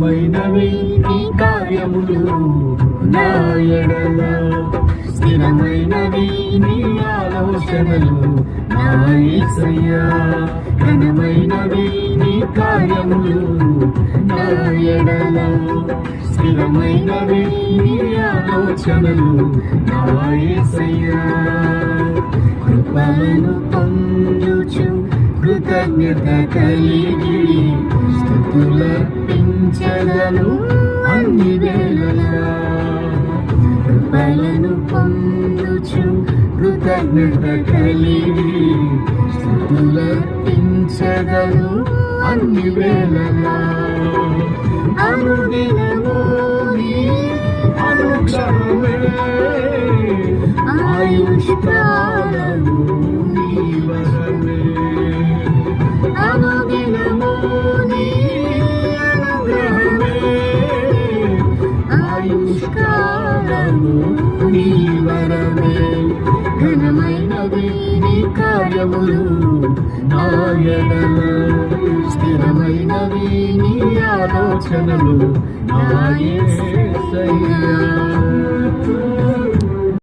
ఘనమైనవి నీ కార్యములు నా ఎడల. స్థిరమైనవి నీ ఆలోచనలు నా యేసయ్యా ఘనమైనవి నీ కార్యములు నా ఎడల. స్థిరమైనవి నీ ఆలోచనలు నా యేసయ్యా కృపలను పొందుచు కృతజ్ఞత కలిగి స్థుతులర్పించగలు అన్ని వేళలా కృపలను పొందుచు కృతజ్ఞత కలిగి స్థుతులర్పించగలు అన్ని వేళలా అనుదినము అనుక్షణమే. ఆయుష్కాలము నీ ఆయుష్కాలము నీ వరమే. ఘనమైనవి నీ కార్యములు నా స్థిరమైనవి నీ ఆలోచనలు నా